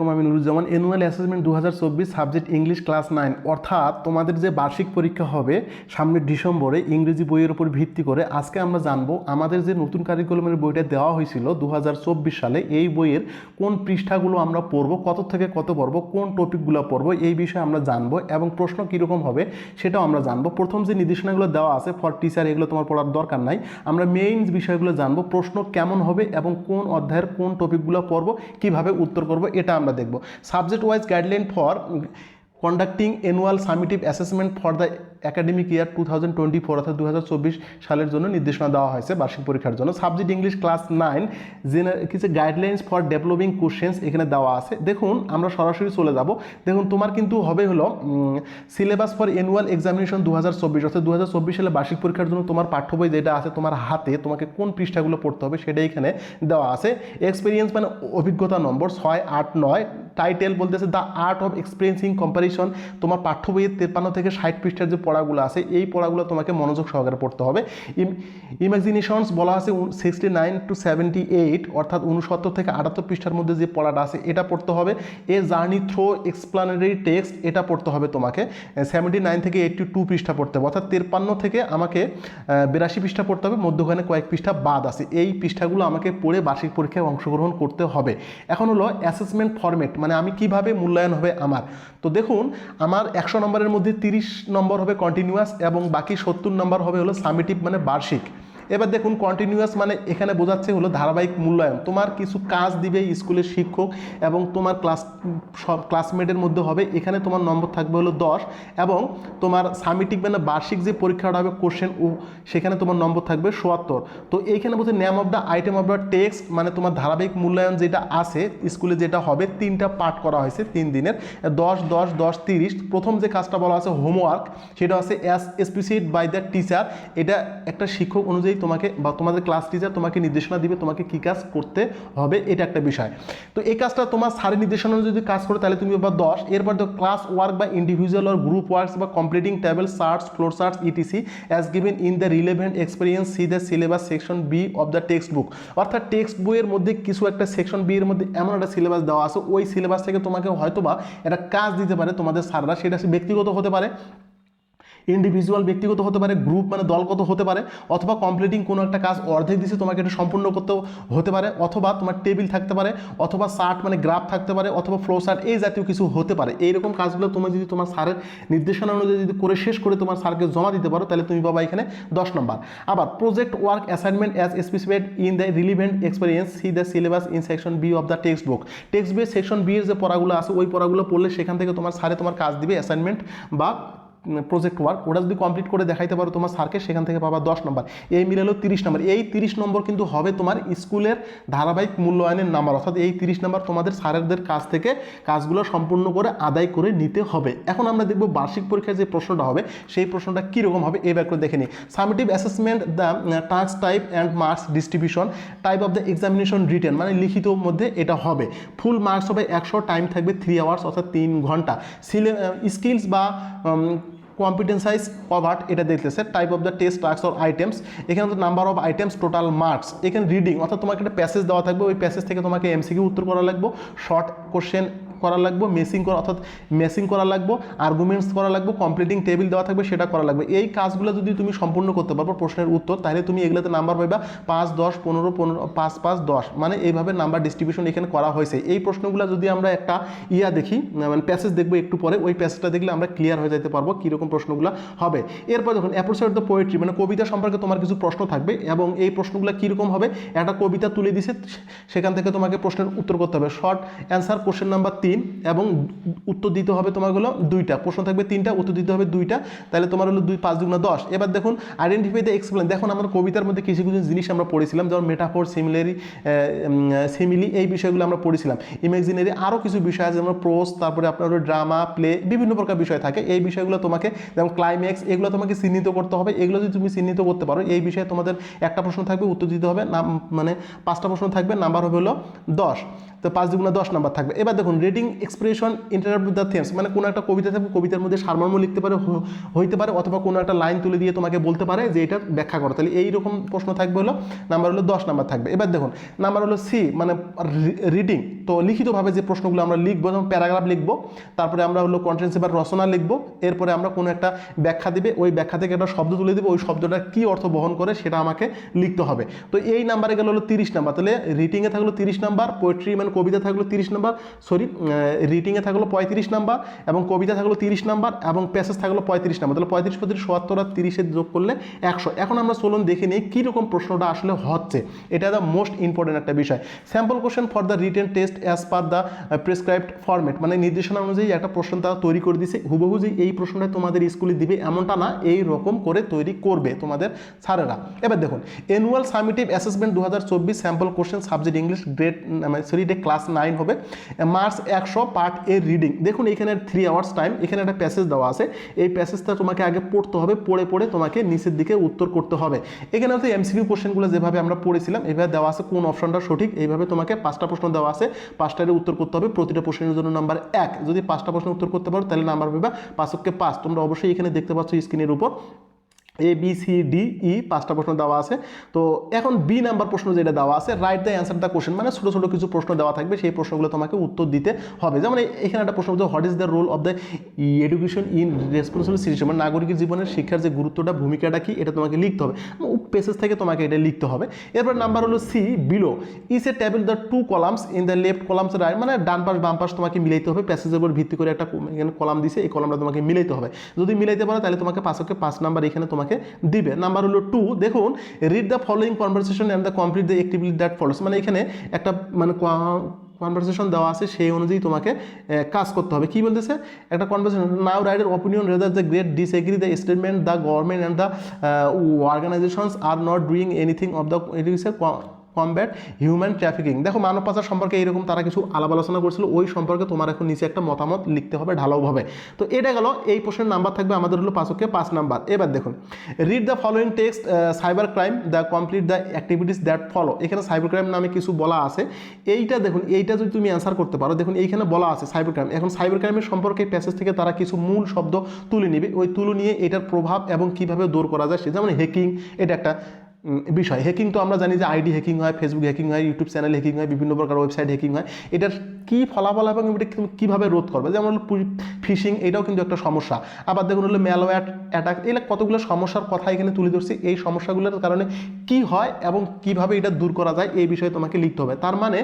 আলাইকুম আমি Nuruzzaman annual assessment দু হাজার চব্বিশ সাবজেক্ট ইংলিশ ক্লাস নাইন অর্থাৎ তোমাদের যে বার্ষিক পরীক্ষা হবে সামনের ডিসেম্বরে ইংরেজি বইয়ের উপর ভিত্তি করে, আজকে আমরা জানব আমাদের যে নতুন কারিকুলামের বইটা দেওয়া হয়েছিল দু হাজার চব্বিশ সালে, এই বইয়ের কোন পৃষ্ঠাগুলো আমরা পড়ব, কত থেকে কত পড়ব, কোন টপিকগুলো পড়ব, এই বিষয়ে আমরা জানব এবং প্রশ্ন কীরকম হবে সেটাও আমরা জানব। প্রথম যে নির্দেশনাগুলো দেওয়া আছে ফর টিচার এগুলো তোমার পড়ার দরকার নাই। আমরা মেইন বিষয়গুলো জানব, প্রশ্ন কেমন হবে এবং কোন অধ্যায়ের কোন টপিকগুলো পড়ব, কীভাবে উত্তর করব, এটা আমরা দেখব। Subject wise guideline for conducting annual summative assessment for the academic year two thousand twenty four অর্থাৎ দু হাজার চব্বিশ সালের জন্য নির্দেশনা দেওয়া হয়েছে বার্ষিক পরীক্ষার জন্য। সাবজেক্ট ইংলিশ ক্লাস নাইন জেনে কিছু গাইডলাইন্স ফর ডেভেলপিং কোশ্চেন্স এখানে দেওয়া আছে। দেখুন, আমরা সরাসরি চলে যাব। দেখুন, তোমার কিন্তু হবে হলো সিলেবাস ফর অ্যানুয়াল এক্সামিনেশন দু হাজার চব্বিশ অর্থাৎ দু হাজার চব্বিশ সালে বার্ষিক পরীক্ষার জন্য তোমার পাঠ্য বই যেটা আছে তোমার হাতে, তোমাকে কোন পৃষ্ঠাগুলো পড়তে হবে সেটা এখানে দেওয়া আছে। এক্সপিরিয়েন্স মানে অভিজ্ঞতা নম্বর ছয়, আট, নয়। টাইটেল বলতেছে the art of experiencing comparison তোমার পাঠ্য বইয়ের তেপান্ন থেকে ষাট পৃষ্ঠার যে পড়াগুলো আছে, এই পড়াগুলো তোমাকে মনোযোগ সহকারে পড়তে হবে। ইমাজিনেশনস বলা আছে sixty nine to seventy eight অর্থাৎ উনসত্তর থেকে আটাত্তর পৃষ্ঠার মধ্যে যে পড়াটা আছে, এটা পড়তে হবে। A journey through explanatory text, এটা পড়তে হবে তোমাকে। সেভেন্টি নাইন থেকে এইটটি টু পৃষ্ঠা পড়তে হবে, অর্থাৎ তেপ্পান্ন থেকে আমাকে বিরাশি পৃষ্ঠা পড়তে হবে, মধ্যখানে কয়েক পৃষ্ঠা বাদ আছে। এই পৃষ্ঠাগুলো আমাকে পড়ে বার্ষিক পরীক্ষায় অংশগ্রহণ করতে হবে। এখন হলো অ্যাসেসমেন্ট ফরম্যাট মানে আমি কীভাবে মূল্যায়ন হবে আমার? তো দেখুন, আমার একশো নম্বরের মধ্যে তিরিশ নম্বর হবে কন্টিনিউয়াস এবং বাকি সত্তর নম্বর হবে হলো সামিটিভ মানে বার্ষিক। এবার দেখুন কন্টিনিউয়াস মানে এখানে বোঝাচ্ছে হলো ধারাবাহিক মূল্যায়ন। তোমার কিছু কাজ দিবে স্কুলের শিক্ষক এবং তোমার ক্লাস সব ক্লাসমেটের মধ্যে হবে। এখানে তোমার নম্বর থাকবে হলো দশ এবং তোমার সামিটিক মানে বার্ষিক যে পরীক্ষাটা হবে কোশ্চেন ও সেখানে তোমার নম্বর থাকবে সোয়াত্তর তো এইখানে বলছে name of the item of the text মানে তোমার ধারাবাহিক মূল্যায়ন যেটা আছে, স্কুলে যেটা হবে, তিনটা পাঠ করা হয়েছে তিন দিনের। দশ দশ দশ, তিরিশ। প্রথম যে কাজটা বলা আছে হোমওয়ার্ক সেটা আছে as specified by the teacher এটা একটা শিক্ষক অনুযায়ী তোমাকে বা তোমাদের ক্লাস টিচার তোমাকে নির্দেশনা দিবে তোমাকে কী কাজ করতে হবে এটা একটা বিষয়। তো এই কাজটা তোমার সারি নির্দেশনা যদি কাজ করে, তাহলে তুমি বা দশ, এরপর তো ক্লাস ওয়ার্ক বা ইন্ডিভিজুয়াল অর গ্রুপ ওয়ার্কস বা completing table charts flow charts etc as given in the relevant experience see the syllabus section B of the text book অর্থাৎ টেক্সট বইয়ের মধ্যে কিছু একটা সেকশন বি এর মধ্যে এমন একটা সিলেবাস দেওয়া আছে, ওই সিলেবাস থেকে তোমাকে হয়তো বা একটা কাজ দিতে পারে তোমাদের স্যাররা সেটা ব্যক্তিগত হতে পারে। ইন্ডিভিজুয়াল ব্যক্তিগত হতে পারে গ্রুপ মানে দলগত হতে পারে, অথবা কমপ্লিটিং কোনো একটা কাজ অর্ধেক দিছে, তোমাকে এটা সম্পূর্ণ করতে হতে পারে, অথবা তোমার টেবিল থাকতে পারে, অথবা শার্ট মানে গ্রাফ থাকতে পারে, অথবা ফ্লো শার্ট এই জাতীয় কিছু হতে পারে। এইরকম কাজগুলো তুমি যদি তোমার স্যারের নির্দেশনা অনুযায়ী যদি করে শেষ করে তোমার স্যারকে জমা দিতে পারো, তাহলে তুমি পাবা এখানে দশ নম্বর। আবার project work assignment as specified in the relevant experience see the syllabus in section B of the text book text বইয়ের সেকশন বি এর যে পড়াগুলো আছে, ওই পড়াগুলো পড়লে সেখান থেকে তোমার স্যারে তোমার কাজ দিবে অ্যাসাইনমেন্ট বা প্রজেক্ট ওয়ার্ক ওটা যদি কমপ্লিট করে দেখাইতে পারো তোমার স্যারকে সেখান থেকে পাবা দশ নম্বর এই মিলে হলো তিরিশ নম্বর এই তিরিশ নম্বর কিন্তু হবে তোমার স্কুলের ধারাবাহিক মূল্যায়নের নাম্বার অর্থাৎ এই তিরিশ নম্বর তোমাদের স্যারেদের কাছ থেকে কাজগুলো সম্পূর্ণ করে আদায় করে নিতে হবে। এখন আমরা দেখব বার্ষিক পরীক্ষায় যে প্রশ্নটা হবে, সেই প্রশ্নটা কীরকম হবে এই ব্যাপারে দেখে নিই। Summative assessment the task type and marks distribution type of the examination written মানে লিখিত মধ্যে এটা হবে। ফুল মার্কস হবে একশো টাইম থাকবে থ্রি আওয়ার্স অর্থাৎ তিন ঘণ্টা। স্কিলস বা কম্পিটেন্সাইজ কভার্ট এটা দেখতেছে type of the test task or items এখানে তো number of items total marks এখানে রিডিং অর্থাৎ তোমাকে একটা প্যাসেজ দেওয়া থাকবে, ওই প্যাসেজ থেকে তোমাকে এমসিকিউ উত্তর করা লাগবে শর্ট কোশ্চেন করা লাগবে মেসিং করা, অর্থাৎ মেসিং করা লাগবে আর্গুমেন্টস করা লাগবে কমপ্লিটিং টেবিল দেওয়া থাকবে, সেটা করা লাগবে। এই কাজগুলো যদি তুমি সম্পূর্ণ করতে পারব প্রশ্নের উত্তর, তাহলে তুমি এগুলোতে নাম্বার পাইবা পাঁচ, দশ, পনেরো পনেরো, পাঁচ পাঁচ, দশ। মানে এইভাবে নাম্বার ডিস্ট্রিবিউশন এখানে করা হয়েছে। এই প্রশ্নগুলো যদি আমরা একটা ইয়া দেখি মানে প্যাসেজ দেখব একটু পরে, ওই প্যাসেজটা দেখলে আমরা ক্লিয়ার হয়ে যেতে পারব কীরকম প্রশ্নগুলো হবে। এরপর দেখুন অ্যাপ্রোসাইড দ্য পোয়েট্রি মানে কবিতা সম্পর্কে তোমার কিছু প্রশ্ন থাকবে এবং এই প্রশ্নগুলো কীরকম হবে, একটা কবিতা তুলে দিছে সেখান থেকে তোমাকে প্রশ্নের উত্তর করতে হবে। শর্ট অ্যান্সার কোশ্চেন নাম্বার তিন। এবং উত্তর দিতে হবে তোমার হলো দুইটা। প্রশ্ন থাকবে তিনটা, উত্তর দিতে হবে দুইটা। তাহলে তোমার হলো দুই পাঁচ দুগুণা দশ। এবার দেখুন আইডেন্টিফাই দ্য এক্সপ্লেন দেখুন আমরা কবিতার মধ্যে কিছু কিছু জিনিস আমরা পড়েছিলাম, যেমন মেটাফোর সিমিলারি সিমিলি এই বিষয়গুলো আমরা পড়েছিলাম। ইমেজিনারি আরও কিছু বিষয় আছে, যেমন প্রোস তারপরে আপনার ড্রামা প্লে বিভিন্ন প্রকার বিষয় থাকে। এই বিষয়গুলো তোমাকে, যেমন ক্লাইম্যাক্স এগুলো তোমাকে চিহ্নিত করতে হবে। এগুলো যদি তুমি চিহ্নিত করতে পারো, এই বিষয়ে তোমাদের একটা প্রশ্ন থাকবে, উত্তর দিতে হবে। নাম মানে পাঁচটা প্রশ্ন থাকবে নাম্বার হবে হলো দশ। তো পাঁচ দুগুণে দশ নাম্বার থাকবে। এবার দেখুন reading expression interpret the themes মানে কোনো একটা কবিতা থাকবে কবিতার মধ্যে সারমর্ম লিখতে পারে হইতে পারে, অথবা কোনো একটা লাইন তুলে দিয়ে তোমাকে বলতে পারে যে এটা ব্যাখ্যা করো। তাহলে এইরকম প্রশ্ন থাকবে হলো নাম্বার হলো দশ নাম্বার থাকবে। এবার দেখুন নাম্বার হলো সি মানে রিডিং তো লিখিতভাবে যে প্রশ্নগুলো আমরা লিখব, যেমন প্যারাগ্রাফ লিখব, তারপরে আমরা হলো কন্টেন্স এবার রচনা লিখব, এরপরে আমরা কোনো একটা ব্যাখ্যা দিবে, ওই ব্যাখ্যা থেকে একটা শব্দ তুলে দেবো, ওই শব্দটা কী অর্থ বহন করে সেটা আমাকে লিখতে হবে। তো এই নাম্বারে গেল হলো তিরিশ নাম্বার। তাহলে রিডিংয়ে থাকল তিরিশ নাম্বার পোয়েট্রি মানে কবিতা থাকল তিরিশ নাম্বার সরি রিটিংয়ে থাকল পঁয়ত্রিশ নাম্বার এবং কবিতা থাকল তিরিশ নাম্বার এবং প্যাসেজ থাকল পঁয়ত্রিশ নাম্বার। তাহলে পঁয়ত্রিশ পঁয়ত্রিশ, সত্তর আর তিরিশে যোগ করলে একশো। এখন আমরা চলুন দেখে নিই কীরকম প্রশ্নটা আসলে হচ্ছে। এটা দ্য মোস্ট ইম্পর্টেন্ট একটা বিষয়। Sample question for the written test as per the prescribed format মানে নির্দেশনা অনুযায়ী একটা প্রশ্ন তারা তৈরি করে দিছে। হুবহু যে এই প্রশ্নটা তোমাদের স্কুলে দিবে এমনটা না, এই রকম করে তৈরি করবে তোমাদের স্যারেরা। এবার দেখুন অ্যানুয়াল সামিটিভ অ্যাসেসমেন্ট দু হাজার চব্বিশ sample question subject English grade sorry day class nine হবে। মার্চ একশো পার্ট এ রিডিং। দেখুন, এখানে থ্রি আওয়ার্স টাইম এখানে একটা প্যাসেজ দেওয়া আছে। এই প্যাসেজটা তোমাকে আগে পড়তে হবে, পড়ে পড়ে তোমাকে নিচের দিকে উত্তর করতে হবে। এখানে হচ্ছে এমসিকিউ কোশ্চেনগুলো যেভাবে আমরা পড়েছিলাম, এভাবে দেওয়া আছে কোন অপশনটা সঠিক, এইভাবে তোমাকে পাঁচটা প্রশ্ন দেওয়া আছে। পাঁচটারে উত্তর করতে হবে, প্রতিটা প্রশ্নের জন্য নাম্বার এক। যদি পাঁচটা প্রশ্ন উত্তর করতে পারো, তাহলে নাম্বার পাবে পাঁচককে পাঁচ। তোমরা অবশ্যই এখানে দেখতে পাচ্ছ স্ক্রিনের উপর। A B C D E পাঁচটা প্রশ্ন দেওয়া আছে। তো এখন বি নাম্বার প্রশ্ন যেটা দেওয়া আছে write the answer the question মানে ছোটো ছোটো কিছু প্রশ্ন দেওয়া থাকবে, সেই প্রশ্নগুলো তোমাকে উত্তর দিতে হবে। যেমন এখানে একটা প্রশ্ন what is the role of the education in responsible citizen মানে নাগরিকের জীবনের শিক্ষার যে গুরুত্বটা, ভূমিকাটা কি, এটা তোমাকে লিখতে হবে। পেসেজ থেকে তোমাকে এটা লিখতে হবে। এরপর নাম্বার হলো see below is a table the two columns in the left columns right মানে ডান পাশ, বাম পাশ তোমাকে মিলাইতে হবে। প্যাসেজের উপর ভিত্তি করে একটা কলাম দিছে, এই কলামটা তোমাকে মিলাইতে হবে। যদি মিলাইতে পারো, তাহলে তোমাকে পাঁচকে পাঁচ নাম্বার এখানে তোমাকে দিবে। নাম্বার হলো টু দেখুন read the following conversation and the complete the activity that follows মানে এখানে একটা মানে কনভারসেশন দেওয়া আছে, সেই অনুযায়ী তোমাকে কাজ করতে হবে। কী বলতেছে? একটা কনভারসেশন নাও রাইডের opinion rather the great disagree the statement the government and the organisations are not doing anything of the combat human trafficking দেখো, মানব পাচার সম্পর্কে এইরকম তারা কিছু আলাপ আলোচনা করছিল, ওই সম্পর্কে তোমার এখন নিচে একটা মতামত লিখতে হবে ঢালাওভাবে তো এটা গেল, এই প্রশ্নের নাম্বার থাকবে, আমাদের হলো পাঁচকে পাঁচ নাম্বার এবার দেখুন read the following text cyber crime the complete the activities that follow এখানে সাইবার ক্রাইম নামে কিছু বলা আছে। এইটা দেখুন, এইটা যদি তুমি অ্যান্সার করতে পারো, দেখুন এইখানে বলা আছে সাইবার ক্রাইম এখন সাইবার ক্রাইমের সম্পর্কে প্যাসেজ থেকে তারা কিছু মূল শব্দ তুলে নিবে। ওই তুলে নিয়ে এটার প্রভাব এবং কীভাবে দূর করা যায়, সে যেমন হ্যাকিং এটা একটা বিষয়। হ্যাকিং তো আমরা জানি যে আইডি হ্যাকিং হয় ফেসবুক হ্যাকিং হয় ইউটিউব চ্যানেল হ্যাকিং হয়, বিভিন্ন প্রকার ওয়েবসাইট হ্যাকিং হয়। এটার কী ফলাফল এবং এটা কীভাবে রোধ করবে? যেমন ফিশিং এটাও কিন্তু একটা সমস্যা। আবার দেখুন হলো ম্যালওয়্যার অ্যাটাক এগুলো কতগুলো সমস্যার কথা এখানে তুলে ধরছি। এই সমস্যাগুলোর কারণে কি হয় এবং কীভাবে এটা দূর করা যায়, এই বিষয়ে তোমাকে লিখতে হবে। তার মানে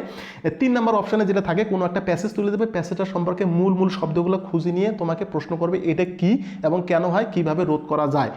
তিন নম্বর অপশানে যেটা থাকে, কোনো একটা প্যাসেজ তুলে দেবে। প্যাসেজটা সম্পর্কে মূল মূল শব্দগুলো খুঁজে নিয়ে তোমাকে প্রশ্ন করবে, এটা কি এবং কেন হয়, কীভাবে রোধ করা যায়।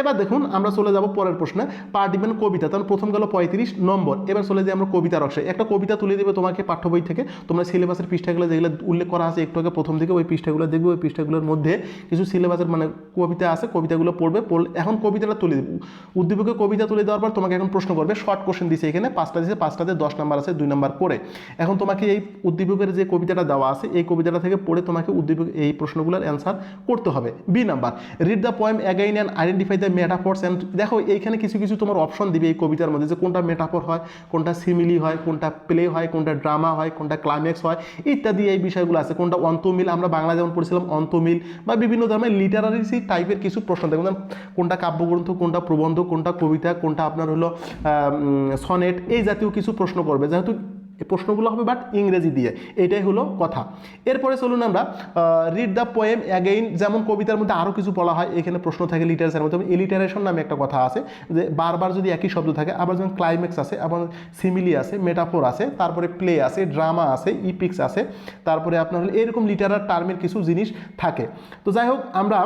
এবার দেখুন, আমরা চলে যাব পরের প্রশ্নে পার্টিমেন্ট কবিতা, তাহলে প্রথম গেল পঁয়ত্রিশ নম্বর, এবার চলে যাই আমরা কবিতার অংশে। একটা কবিতা তুলে দেবে তোমাকে পাঠ্য বই থেকে, তোমরা সিলেবাসের পৃষ্ঠাগুলো যেগুলো উল্লেখ করা আছে একটু আগে প্রথম থেকে ওই পৃষ্ঠাগুলো দেখবে, ওই পৃষ্ঠাগুলোর মধ্যে কিছু সিলেবাসের মানে কবিতা আছে, কবিতাগুলো পড়বে, পড়লে এখন কবিতাটা তুলে দেবে। উদ্দীপকে কবিতা তুলে দেওয়ার পর তোমাকে এখন প্রশ্ন করবে, শর্ট কোশ্চেন দিছে এখানে, পাঁচটা দিছে পাঁচটাতে দশ নাম্বার আছে, দুই নাম্বার করে। এখন তোমাকে এই উদ্দীপকের যে কবিতাটা দেওয়া আছে, এই কবিতাটা থেকে পড়ে তোমাকে উদ্দীপক এই প্রশ্নগুলোর অ্যান্সার করতে হবে। B number read the poem again and identify the metaphors and দেখো এইখানে কিছু কিছু তোমার অপশন দিবে এই কবিতার মধ্যে যে কোনটা মেটাফোর হয়, কোনটা সিমিলি হয়, কোনটা প্লে হয়, কোনটা ড্রামা হয়, কোনটা ক্লাইম্যাক্স হয়, ইত্যাদি এই বিষয়গুলো আছে। কোনটা অন্তমিল, আমরা বাংলা যেমন পড়েছিলাম অন্তমিল বা বিভিন্ন ধরনের লিটারারি টাইপের কিছু প্রশ্ন দেখুন। কোনটা কাব্যগ্রন্থ, কোনটা প্রবন্ধ, কোনটা কবিতা, কোনটা আপনার হলো সনেট এই জাতীয় কিছু প্রশ্ন করবে। যেহেতু প্রশ্নগুলো হবে বাট ইংরেজি দিয়ে। এটাই হলো কথা। এরপরে চলুন আমরা রিড দ্য পোয়েম অ্যাগেইন যেমন কবিতার মধ্যে আরও কিছু বলা হয়, এখানে প্রশ্ন থাকে লিটারেশনের মধ্যে। ইলিটারেশন নামে একটা কথা আছে, যে বারবার যদি একই শব্দ থাকে, আবার যেমন ক্লাইম্যাক্স আছে, আবার সিমিলি আছে মেটাফোর আছে, তারপরে প্লে আছে ড্রামা আছে ইপিক্স আছে, তারপরে আপনার এরকম লিটারার টার্মের কিছু জিনিস থাকে। তো যাই হোক, আমরা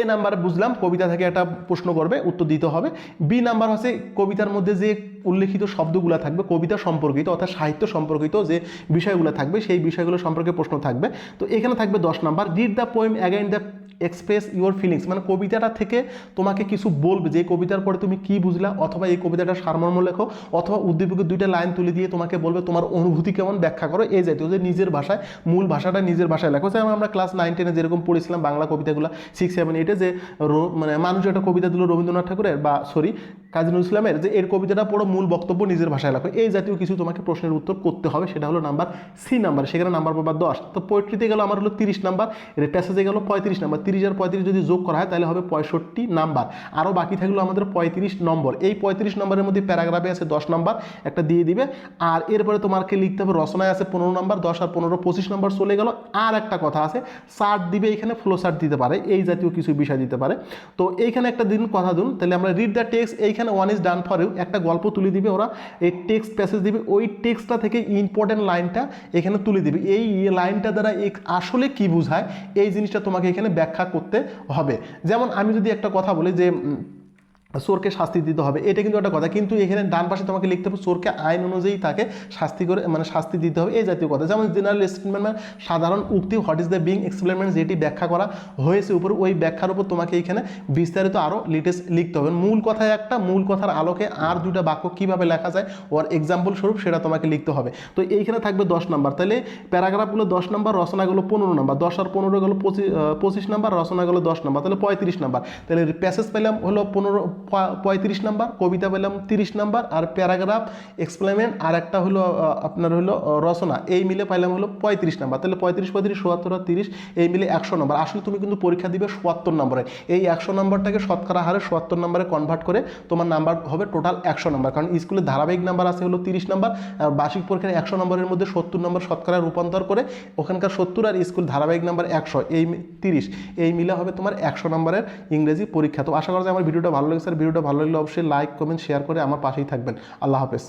এ নাম্বার বুঝলাম, কবিতা থেকে একটা প্রশ্ন করবে, উত্তর দিতে হবে। বি নাম্বার হচ্ছে কবিতার মধ্যে যে উল্লেখিত শব্দগুলো থাকবে, কবিতা সম্পর্কিত অর্থাৎ সাহিত্য সম্পর্কিত যে বিষয়গুলো থাকবে, সেই বিষয়গুলো সম্পর্কে প্রশ্ন থাকবে। তো এখানে থাকবে দশ number read the poem again the express your feelings মানে কবিতাটা থেকে তোমাকে কিছু বলবে, যে কবিতার পরে তুমি কি বুঝলা, অথবা এই কবিতাটা সারমর্ম লেখো, অথবা উদ্দীপকের দুইটা লাইন তুলে দিয়ে তোমাকে বলবে তোমার অনুভূতি কেমন, ব্যাখ্যা করো, এই জাতীয়, যে নিজের ভাষায়, মূল ভাষাটা নিজের ভাষায় লেখো। যেমন আমরা ক্লাস নাইন টেনে যেরকম পড়েছিলাম বাংলা কবিতাগুলো সিক্স সেভেন এইটে যে মানে মানুষ একটা কবিতা দিল রবীন্দ্রনাথ ঠাকুরের, বা সরি কাজী নজরুল ইসলামের, যে এর কবিতাটা পড়ো মূল বক্তব্য নিজের ভাষায় লেখো। এই জাতীয় কিছু তোমাকে প্রশ্নের উত্তর করতে হবে, সেটা হলো নাম্বার সি নাম্বার সেখানে নাম্বার পাবার দশ তো পোয়েট্রিতে গেল আমার হলো তিরিশ নাম্বার প্যাসেজে গেল পঁয়ত্রিশ নাম্বার তিরিশ আর পঁয়ত্রিশ যদি যোগ করা হয়, তাহলে হবে পঁয়ষট্টি নাম্বার। আরও বাকি থাকল আমাদের পঁয়ত্রিশ নম্বর। এই পঁয়ত্রিশ নম্বরের মধ্যে প্যারাগ্রাফে আছে দশ নম্বর, একটা দিয়ে দিবে। আর এরপরে তোমাকে লিখতে হবে, রচনায় আছে পনেরো নম্বর, দশ আর পনেরো, পঁচিশ নম্বর চলে গেল। আর একটা কথা আছে চার্ট দিবে এখানে ফ্লো চার্ট দিতে পারে, এই জাতীয় কিছু বিষয় দিতে পারে। তো এইখানে একটা দিন কথা দিন, তাহলে আমরা রিড দ্য টেক্সট এইখানে one is done for you একটা গল্প তুলে দিবে ওরা, এই টেক্সট প্যাসেজ দিবে, ওই টেক্সটটা থেকে ইম্পর্টেন্ট লাইনটা এখানে তুলে দিবে। এই লাইনটা দ্বারা আসলে কি বোঝায়, এই জিনিসটা তোমাকে এখানে ব্যাখ্যা করতে হবে। যেমন আমি যদি একটা কথা বলি যে চোরকে শাস্তি দিতে হবে, এটা কিন্তু একটা কথা। কিন্তু এখানে ডান পাশে তোমাকে লিখতে হবে চোরকে আইন অনুযায়ী তাকে শাস্তি করে মানে শাস্তি দিতে হবে, এই জাতীয় কথা। যেমন জেনারেল স্টেটমেন্ট মানে সাধারণ উক্তি, what is the being explanation যেটি ব্যাখ্যা করা হয়েছে উপর, ওই ব্যাখ্যার উপর তোমাকে এখানে বিস্তারিত আরও লিটেস্ট লিখতে হবে। মূল কথায় একটা, মূল কথার আলোকে আর দুটা বাক্য কীভাবে লেখা যায়, ওর এক্সাম্পল স্বরূপ সেটা তোমাকে লিখতে হবে। তো এইখানে থাকবে দশ নাম্বার। তাহলে প্যারাগ্রাফগুলো দশ নাম্বার রচনাগুলো পনেরো নাম্বার। দশ আর পনেরো গেলো পঁচিশ পঁচিশ নাম্বার রচনাগুলো দশ নাম্বার। তাহলে পঁয়ত্রিশ নাম্বার। তাহলে প্যাসেজ পেলাম হলো পনেরো পঁয়ত্রিশ নাম্বার, কবিতা পেলাম তিরিশ নাম্বার আর প্যারাগ্রাফ এক্সপ্লেমেন্ট আর একটা হলো আপনার হলো রচনা। এই মিলে পাইলাম হলো পঁয়ত্রিশ নাম্বার। তাহলে পঁয়ত্রিশ পঁয়ত্রিশ সোয়াত্তর আর তিরিশ, এই মিলে একশো নম্বর। আসলে তুমি কিন্তু পরীক্ষা দিবে সোয়াত্তর নম্বরে। এই একশো নম্বরটাকে শতকরা হারে সোয়াত্তর নম্বরে কনভার্ট করে তোমার নাম্বার হবে টোটাল একশো নম্বর। কারণ স্কুলে ধারাবাহিক নাম্বার আছে হলো তিরিশ নাম্বার বার্ষিক পরীক্ষার একশো নম্বরের মধ্যে সত্তর নম্বর শতকরা রূপান্তর করে ওখানকার সত্তর আর স্কুল ধারাবাহিক নাম্বার একশো, এই তিরিশ, এই মিলে হবে তোমার একশো নম্বরের ইংরেজি পরীক্ষা। তো আশা করা যায় আমার ভিডিওটা ভালো লেগেছে। আর ভিডিওটা ভালো লাগলে অবশ্যই লাইক কমেন্ট শেয়ার করে আমার পাশেই থাকবেন। আল্লাহ হাফেজ।